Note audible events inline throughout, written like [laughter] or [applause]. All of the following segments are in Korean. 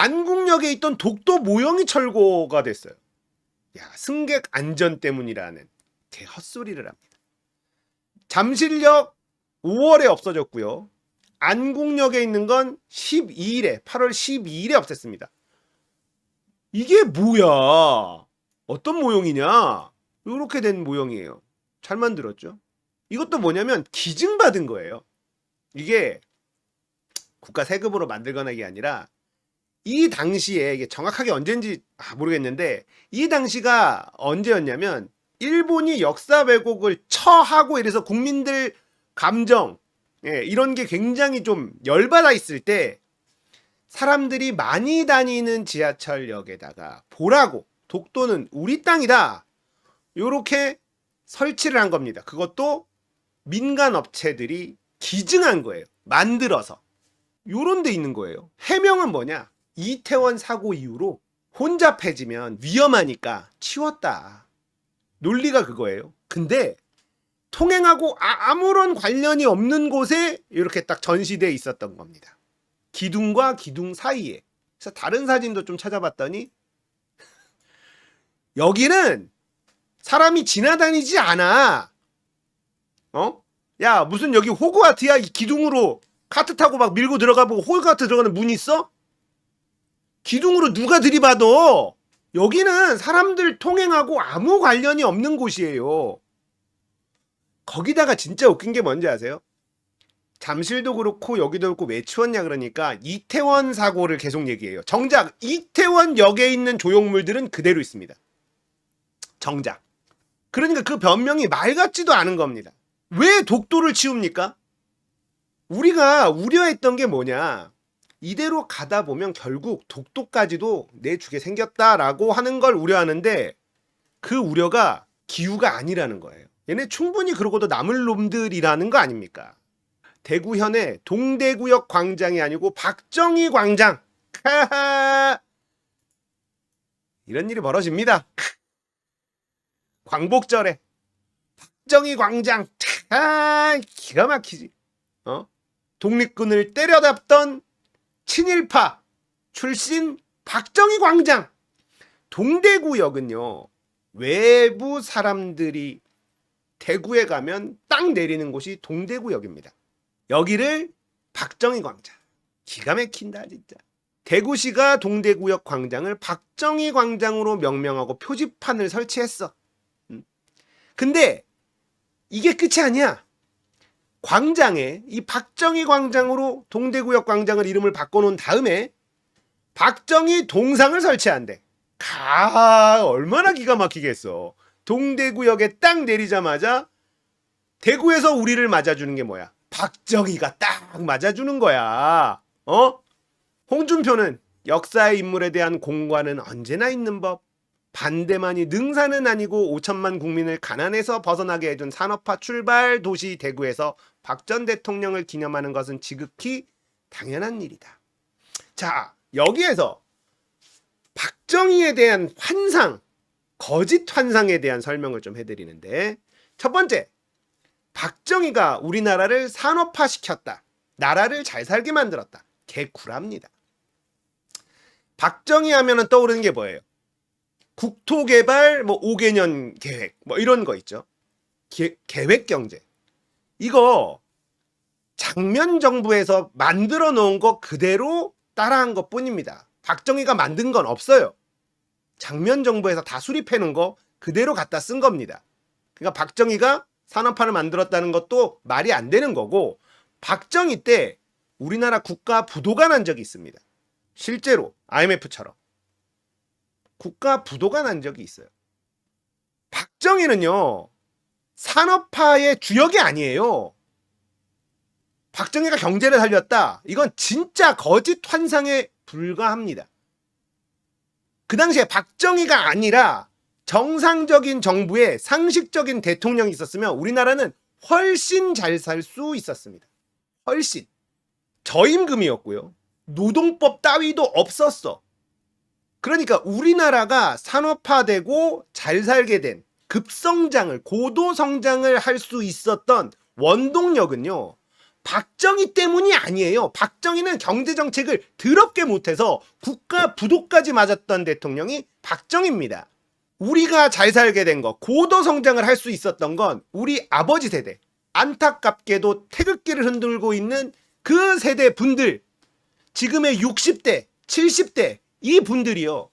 안국역에 있던 독도 모형이 철거가 됐어요. 야, 승객 안전 때문이라는 개 헛소리를 합니다. 잠실역 5월에 없어졌고요. 안국역에 있는 건 12일에 8월 12일에 없앴습니다. 이게 뭐야? 어떤 모형이냐? 이렇게 된 모형이에요. 잘 만들었죠? 이것도 뭐냐면 기증받은 거예요. 이게 국가 세금으로 만들거나 이게 아니라 이 당시에 이게 정확하게 언제인지 아, 모르겠는데 이 당시가 언제였냐면 일본이 역사 왜곡을 처하고 이래서 국민들 감정 예, 이런 게 굉장히 좀 열받아 있을 때 사람들이 많이 다니는 지하철역에다가 보라고 독도는 우리 땅이다 요렇게 설치를 한 겁니다. 그것도 민간 업체들이 기증한 거예요. 만들어서. 요런 데 있는 거예요. 해명은 뭐냐? 이태원 사고 이후로 혼잡해지면 위험하니까 치웠다. 논리가 그거예요. 근데 통행하고 아, 아무런 관련이 없는 곳에 이렇게 딱 전시돼 있었던 겁니다. 기둥과 기둥 사이에. 그래서 다른 사진도 좀 찾아봤더니 [laughs] 여기는 사람이 지나다니지 않아. 어? 야, 무슨 여기 호그와트야? 이 기둥으로 카트 타고 막 밀고 들어가보고 호그와트 들어가는 문 있어? 기둥으로 누가 들이받어? 여기는 사람들 통행하고 아무 관련이 없는 곳이에요. 거기다가 진짜 웃긴 게 뭔지 아세요? 잠실도 그렇고 여기도 그렇고 왜 치웠냐 그러니까 이태원 사고를 계속 얘기해요. 정작 이태원 역에 있는 조형물들은 그대로 있습니다. 정작. 그러니까 그 변명이 말 같지도 않은 겁니다. 왜 독도를 치웁니까? 우리가 우려했던 게 뭐냐? 이대로 가다 보면 결국 독도까지도 내주게 생겼다라고 하는 걸 우려하는데 그 우려가 기우가 아니라는 거예요. 얘네 충분히 그러고도 남을 놈들이라는 거 아닙니까? 대구현의 동대구역 광장이 아니고 박정희 광장. 이런 일이 벌어집니다. 광복절에 박정희 광장. 아, 기가 막히지. 어? 독립군을 때려잡던 친일파 출신 박정희 광장. 동대구역은요. 외부 사람들이 대구에 가면 딱 내리는 곳이 동대구역입니다. 여기를 박정희 광장. 기가 막힌다 진짜. 대구시가 동대구역 광장을 박정희 광장으로 명명하고 표지판을 설치했어. 음. 근데 이게 끝이 아니야. 광장에 이 박정희 광장으로 동대구역 광장을 이름을 바꿔놓은 다음에 박정희 동상을 설치한대. 가 얼마나 기가 막히겠어. 동대구역에 딱 내리자마자 대구에서 우리를 맞아주는 게 뭐야? 박정희가 딱 맞아주는 거야. 어? 홍준표는 역사의 인물에 대한 공과는 언제나 있는 법. 반대만이 능사는 아니고 5천만 국민을 가난에서 벗어나게 해준 산업화 출발 도시 대구에서 박 전 대통령을 기념하는 것은 지극히 당연한 일이다. 자, 여기에서 박정희에 대한 환상, 거짓 환상에 대한 설명을 좀 해드리는데 첫 번째, 박정희가 우리나라를 산업화 시켰다. 나라를 잘 살게 만들었다. 개구랍니다. 박정희 하면은 떠오르는 게 뭐예요? 국토개발 뭐 5개년 계획 뭐 이런 거 있죠. 계, 계획 경제. 이거 장면 정부에서 만들어 놓은 거 그대로 따라한 것 뿐입니다. 박정희가 만든 건 없어요. 장면 정부에서 다 수립해 놓은 거 그대로 갖다 쓴 겁니다. 그러니까 박정희가 산업화를 만들었다는 것도 말이 안 되는 거고 박정희 때 우리나라 국가 부도가 난 적이 있습니다. 실제로 IMF처럼 국가 부도가 난 적이 있어요. 박정희는요 산업화의 주역이 아니에요. 박정희가 경제를 살렸다. 이건 진짜 거짓 환상에 불과합니다. 그 당시에 박정희가 아니라 정상적인 정부의 상식적인 대통령이 있었으면 우리나라는 훨씬 잘 살 수 있었습니다. 훨씬. 저임금이었고요. 노동법 따위도 없었어. 그러니까 우리나라가 산업화되고 잘 살게 된 급성장을 고도 성장을 할 수 있었던 원동력은요. 박정희 때문이 아니에요. 박정희는 경제 정책을 더럽게 못해서 국가 부도까지 맞았던 대통령이 박정희입니다. 우리가 잘 살게 된 거, 고도 성장을 할 수 있었던 건 우리 아버지 세대, 안타깝게도 태극기를 흔들고 있는 그 세대 분들, 지금의 60대, 70대 이 분들이요.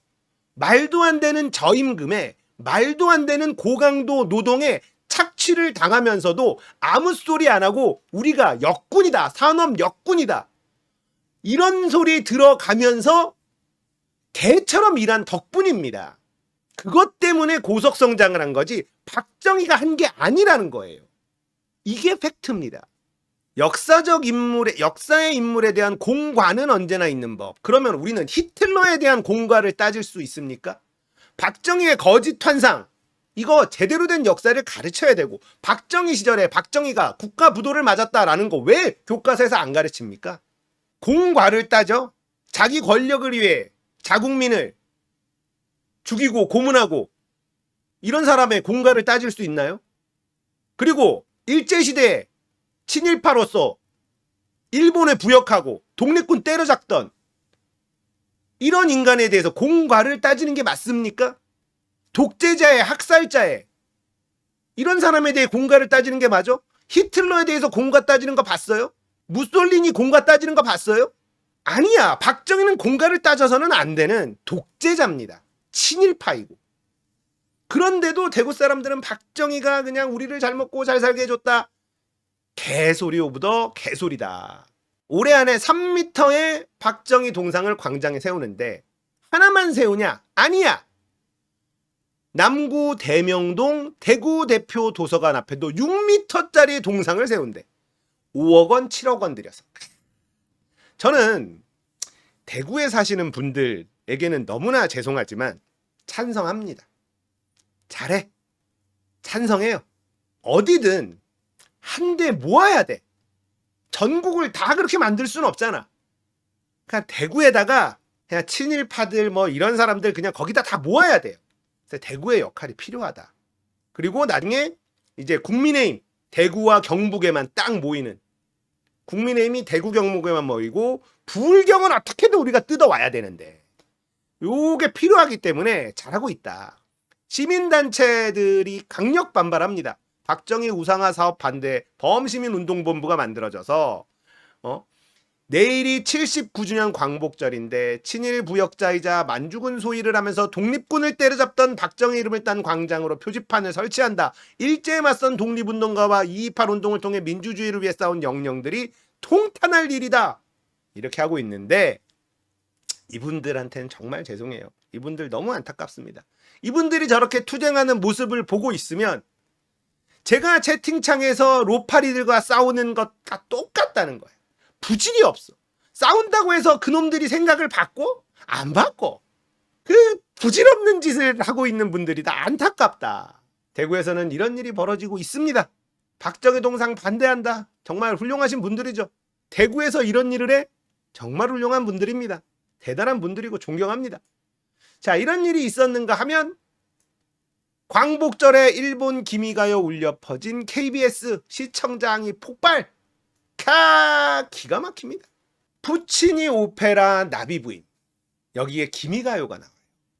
말도 안 되는 저임금에 말도 안 되는 고강도 노동에 착취를 당하면서도 아무 소리 안 하고 우리가 역군이다. 산업 역군이다. 이런 소리 들어가면서 개처럼 일한 덕분입니다. 그것 때문에 고속 성장을 한 거지 박정희가 한 게 아니라는 거예요. 이게 팩트입니다. 역사적 인물의 역사의 인물에 대한 공과는 언제나 있는 법. 그러면 우리는 히틀러에 대한 공과를 따질 수 있습니까? 박정희의 거짓 환상 이거 제대로 된 역사를 가르쳐야 되고 박정희 시절에 박정희가 국가 부도를 맞았다라는 거 왜 교과서에서 안 가르칩니까? 공과를 따져 자기 권력을 위해 자국민을 죽이고 고문하고 이런 사람의 공과를 따질 수 있나요? 그리고 일제시대에 친일파로서 일본에 부역하고 독립군 때려잡던 이런 인간에 대해서 공과를 따지는 게 맞습니까? 독재자의 학살자의 이런 사람에 대해 공과를 따지는 게 맞아? 히틀러에 대해서 공과 따지는 거 봤어요? 무솔리니 공과 따지는 거 봤어요? 아니야. 박정희는 공과를 따져서는 안 되는 독재자입니다. 친일파이고. 그런데도 대구 사람들은 박정희가 그냥 우리를 잘 먹고 잘 살게 해줬다. 개소리 오브 더 개소리다. 올해 안에 3m의 박정희 동상을 광장에 세우는데 하나만 세우냐? 아니야. 남구 대명동 대구 대표 도서관 앞에도 6m짜리 동상을 세운대. 5억 원, 7억 원 들여서. 저는 대구에 사시는 분들에게는 너무나 죄송하지만 찬성합니다. 잘해. 찬성해요. 어디든 한대 모아야 돼. 전국을 다 그렇게 만들 수는 없잖아. 그냥 대구에다가 그냥 친일파들 뭐 이런 사람들 그냥 거기다 다 모아야 돼요. 그래서 대구의 역할이 필요하다. 그리고 나중에 이제 국민의힘 대구와 경북에만 딱 모이는 국민의힘이 대구 경북에만 모이고 불경은 어떻게든 우리가 뜯어와야 되는데 요게 필요하기 때문에 잘하고 있다. 시민단체들이 강력 반발합니다. 박정희 우상화 사업 반대 범시민운동본부가 만들어져서 어? 내일이 79주년 광복절인데 친일 부역자이자 만주군 소위를 하면서 독립군을 때려잡던 박정희 이름을 딴 광장으로 표지판을 설치한다. 일제에 맞선 독립운동가와 228 운동을 통해 민주주의를 위해 싸운 영령들이 통탄할 일이다. 이렇게 하고 있는데 이분들한테는 정말 죄송해요. 이분들 너무 안타깝습니다. 이분들이 저렇게 투쟁하는 모습을 보고 있으면 제가 채팅창에서 로파리들과 싸우는 것과 똑같다는 거예요. 부질이 없어. 싸운다고 해서 그놈들이 생각을 바꿔? 안 바꿔. 그 부질없는 짓을 하고 있는 분들이 다 안타깝다. 대구에서는 이런 일이 벌어지고 있습니다. 박정희 동상 반대한다. 정말 훌륭하신 분들이죠. 대구에서 이런 일을 해? 정말 훌륭한 분들입니다. 대단한 분들이고 존경합니다. 자, 이런 일이 있었는가 하면 광복절에 일본 기미가요 울려 퍼진 KBS 시청장이 폭발! 카 기가 막힙니다. 푸치니 오페라 나비 부인 여기에 기미가요가 나와요.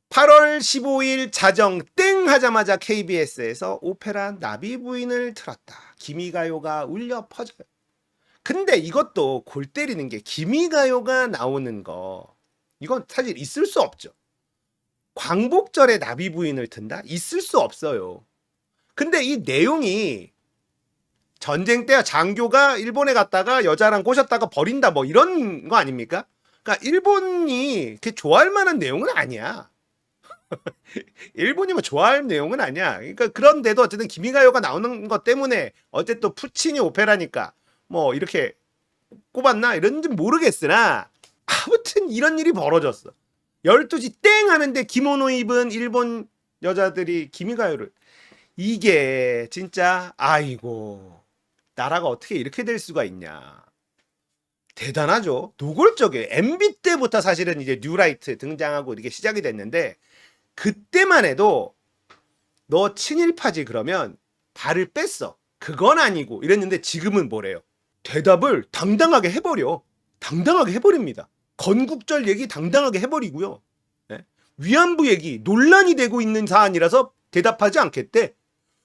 8월 15일 자정 땡 하자마자 KBS에서 오페라 나비 부인을 틀었다. 기미가요가 울려 퍼져요. 근데 이것도 골 때리는 게 기미가요가 나오는 거 이건 사실 있을 수 없죠. 광복절에 나비 부인을 튼다? 있을 수 없어요. 근데 이 내용이 전쟁 때 장교가 일본에 갔다가 여자랑 꼬셨다가 버린다 뭐 이런 거 아닙니까? 그러니까 일본이 이렇게 좋아할 만한 내용은 아니야. [laughs] 일본이 뭐 좋아할 내용은 아니야. 그러니까 그런데도 어쨌든 기미가요가 나오는 것 때문에 어쨌든 푸치니 오페라니까 뭐 이렇게 꼽았나 이런지 모르겠으나 아무튼 이런 일이 벌어졌어. 12시 땡 하는데 기모노 입은 일본 여자들이 기미가요를 이게 진짜 아이고 나라가 어떻게 이렇게 될 수가 있냐. 대단하죠. 노골적이에요. MB 때부터 사실은 이제 뉴라이트 등장하고 이게 시작이 됐는데 그때만 해도 너 친일파지 그러면 발을 뺐어. 그건 아니고 이랬는데 지금은 뭐래요? 대답을 당당하게 해버려. 당당하게 해버립니다. 건국절 얘기 당당하게 해버리고요. 예? 위안부 얘기 논란이 되고 있는 사안이라서 대답하지 않겠대.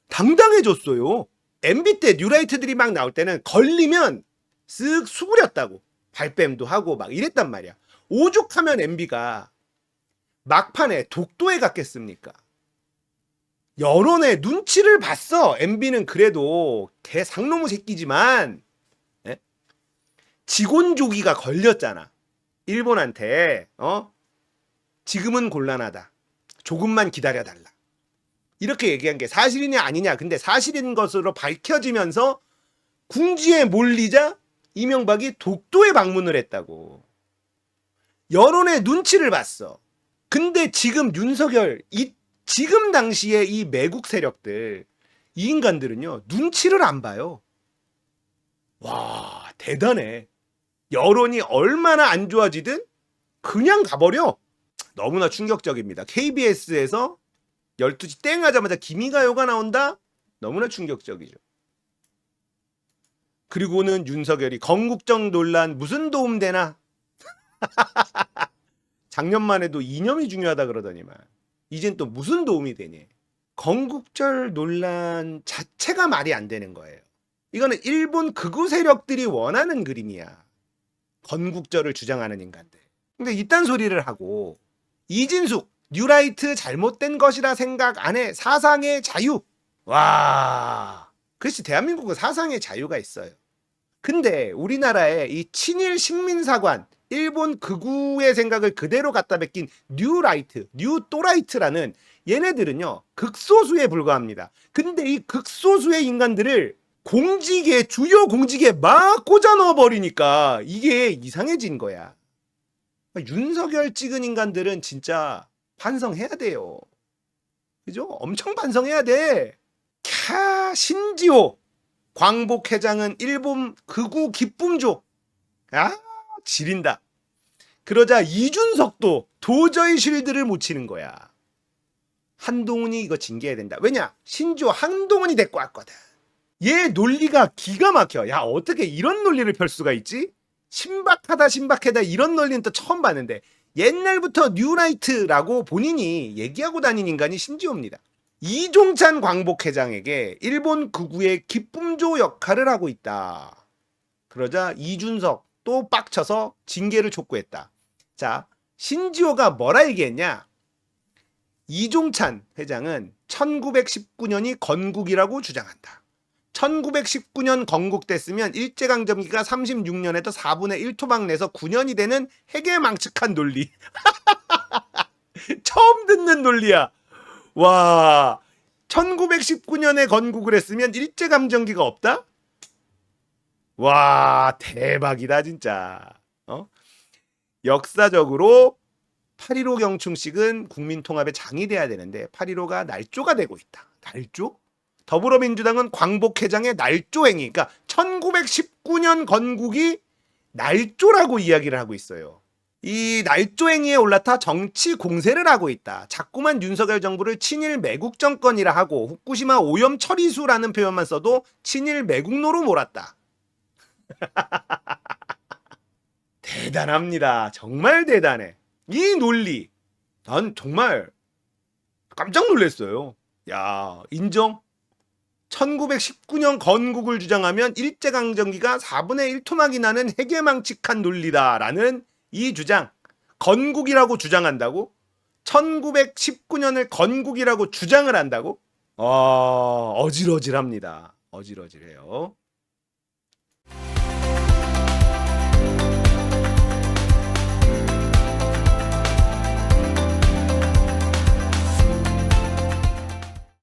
당당해졌어요. MB 때 뉴라이트들이 막 나올 때는 걸리면 쓱 수그렸다고 발뺌도 하고 막 이랬단 말이야. 오죽하면 MB가 막판에 독도에 갔겠습니까? 여론의 눈치를 봤어. MB는 그래도 개 상놈의 새끼지만 예? 직원조기가 걸렸잖아. 일본한테 어 지금은 곤란하다. 조금만 기다려 달라. 이렇게 얘기한 게 사실이냐 아니냐. 근데 사실인 것으로 밝혀지면서 궁지에 몰리자 이명박이 독도에 방문을 했다고. 여론의 눈치를 봤어. 근데 지금 윤석열 이 지금 당시에 이 매국 세력들 이 인간들은요 눈치를 안 봐요. 와 대단해. 여론이 얼마나 안 좋아지든 그냥 가버려. 너무나 충격적입니다. KBS에서 12시 땡 하자마자 김이가요가 나온다? 너무나 충격적이죠. 그리고는 윤석열이 건국정 논란 무슨 도움 되나? [laughs] 작년만 해도 이념이 중요하다 그러더니만 이젠 또 무슨 도움이 되니? 건국절 논란 자체가 말이 안 되는 거예요. 이거는 일본 극우 세력들이 원하는 그림이야. 건국절을 주장하는 인간들. 근데 이딴 소리를 하고 이진숙 뉴라이트 잘못된 것이라 생각 안 해. 사상의 자유. 와. 그렇지 대한민국은 사상의 자유가 있어요. 근데 우리나라의 이 친일 식민사관 일본 극우의 생각을 그대로 갖다 베낀 뉴라이트, 뉴또라이트라는 얘네들은요 극소수에 불과합니다. 근데 이 극소수의 인간들을 공직에 주요 공직에 막 꽂아 넣어 버리니까 이게 이상해진 거야. 윤석열 찍은 인간들은 진짜 반성해야 돼요. 그죠? 엄청 반성해야 돼. 캬 신지호 광복 회장은 일본 극우 기쁨조. 아 지린다. 그러자 이준석도 도저히 쉴드를 못 치는 거야. 한동훈이 이거 징계해야 된다. 왜냐? 신조 한동훈이 데리고 왔거든. 얘 논리가 기가 막혀. 야 어떻게 이런 논리를 펼 수가 있지? 신박하다 신박하다 이런 논리는 또 처음 봤는데 옛날부터 뉴라이트라고 본인이 얘기하고 다닌 인간이 신지호입니다. 이종찬 광복회장에게 일본 극우의 기쁨조 역할을 하고 있다. 그러자 이준석 또 빡쳐서 징계를 촉구했다. 자, 신지호가 뭐라 얘기했냐? 이종찬 회장은 1919년이 건국이라고 주장한다. 1919년 건국됐으면 일제강점기가 36년에도 4분의 1토막 내서 9년이 되는 해계망측한 논리. [laughs] 처음 듣는 논리야. 와, 1919년에 건국을 했으면 일제감정기가 없다? 와, 대박이다, 진짜. 어? 역사적으로 8.15 경충식은 국민통합의 장이 돼야 되는데 8.15가 날조가 되고 있다. 날조? 더불어민주당은 광복 회장의 날조행위, 그러니까 1919년 건국이 날조라고 이야기를 하고 있어요. 이 날조행위에 올라타 정치 공세를 하고 있다. 자꾸만 윤석열 정부를 친일 매국 정권이라 하고 후쿠시마 오염 처리수라는 표현만 써도 친일 매국노로 몰았다. [laughs] 대단합니다. 정말 대단해. 이 논리. 난 정말 깜짝 놀랐어요. 야, 인정? 1919년 건국을 주장하면 일제강점기가 4분의 1토막이 나는 해계망측한 논리다라는 이 주장. 건국이라고 주장한다고? 1919년을 건국이라고 주장을 한다고? 어, 어질어질합니다. 어질어질해요.